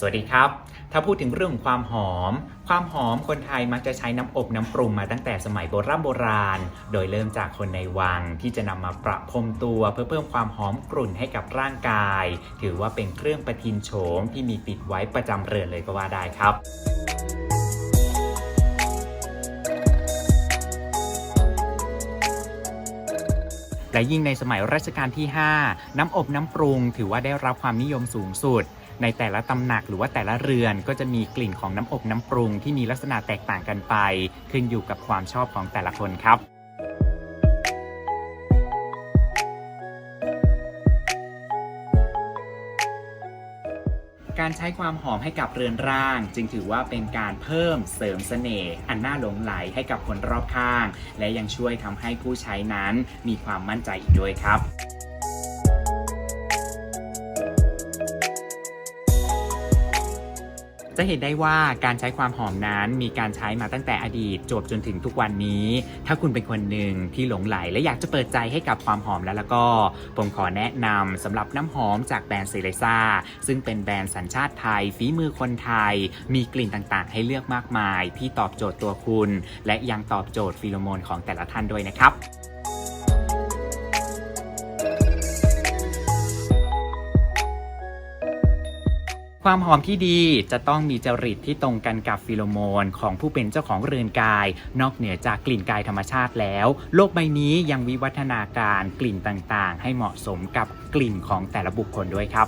สวัสดีครับ ถ้าพูดถึงเรื่องของความหอม ความหอมคนไทยมักจะใช้น้ำอบน้ำปรุงมาตั้งแต่สมัยโบราณโบราณ โดยเริ่มจากคนในวังที่จะนำมาประพรมตัวเพื่อเพิ่มความหอมกรุ่นให้กับร่างกาย ถือว่าเป็นเครื่องประทินโฉมที่มีติดไว้ประจำเรือนเลยก็ว่าได้ครับและยิ่งในสมัยรัชกาลที่ 5 น้ำอบน้ำปรุงถือว่าได้รับความนิยมสูงสุด ในแต่ละตำหนักหรือว่าแต่ละเรือนก็จะมีกลิ่นของน้ำอบน้ำปรุงที่มีลักษณะแตกต่างกันไป ขึ้นอยู่กับความชอบของแต่ละคนครับการใช้ความหอมให้กับเรือนร่าง จึงถือว่าเป็นการเพิ่มเสริมเสน่ห์อันน่าหลงไหลให้กับคนรอบข้าง และยังช่วยทำให้ผู้ใช้นั้นมีความมั่นใจอีกด้วยครับ จะเห็นได้ว่าการใช้ความหอมนั้นมีการใช้มาตั้งแต่อดีตจบจนถึงทุกวันนี้ ถ้าคุณเป็นคนหนึ่งที่หลงไหล และอยากจะเปิดใจให้กับความหอมแล้วแล้วก็ ผมขอแนะนำสำหรับน้ำหอมจากแบรนด์เซเลซ่าซึ่งเป็นแบรนด์สัญชาติไทย ฝีมือคนไทย มีกลิ่นต่างๆ ให้เลือกมากมาย ที่ตอบโจทย์ตัวคุณ และยังตอบโจทย์ฟีโรโมนของแต่ละท่านด้วยนะครับ ความหอมที่ดีจะต้องมีจริตที่ตรงกันกับฟิโลโมนของผู้เป็นเจ้าของเรือนกาย นอกเหนือจากกลิ่นกายธรรมชาติแล้ว โลกใบนี้ยังวิวัฒนาการกลิ่นต่างๆ ให้เหมาะสมกับกลิ่นของแต่ละบุคคลด้วยครับ